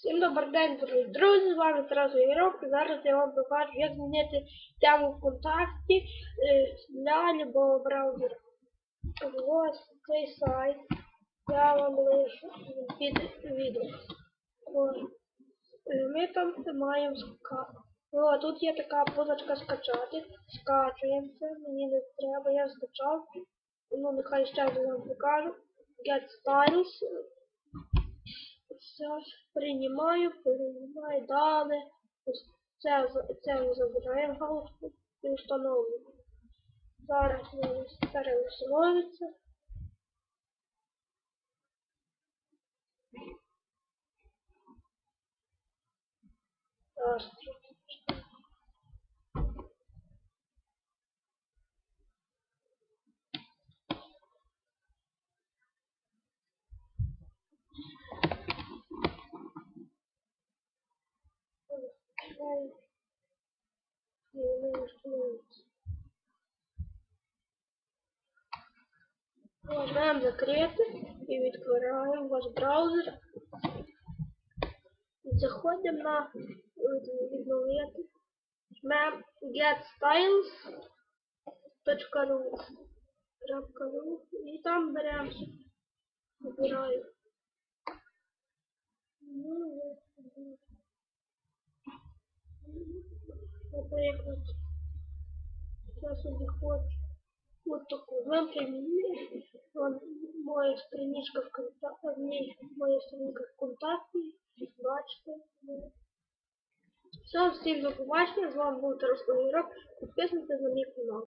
Всім добрий день, дорогі друзі, з вами Тарас і зараз я вам покажу, як змінити тему ВКонтакті е, для любого браузера. Ось цей сайт. Я вам лишу під відео. Е, Ми там маємо скачати. О, тут є така позначка скачати. Скачуємо це, мені не треба, я скачав. Ну, нехай ще раз вам покажу. Get Styles. Все, приймаю, приймаю далі. Це, це ми забираємо галочку і встановлюємо. Зараз воно переустановиться. Зараз Нажимаємо закрити і відкриваємо ваш браузер. Заходимо на відновити. Жмемо getstyles.ru і там беремо. Вибираю. Ну, ось. Наприклад, я собі хочу вот таку вимпрямі. Вон моя страничка в ней моя страничка в контакті. Бачите. Все, всім до побачення. З вами був Тарас Огірок. Підписуйтесь на мій канал.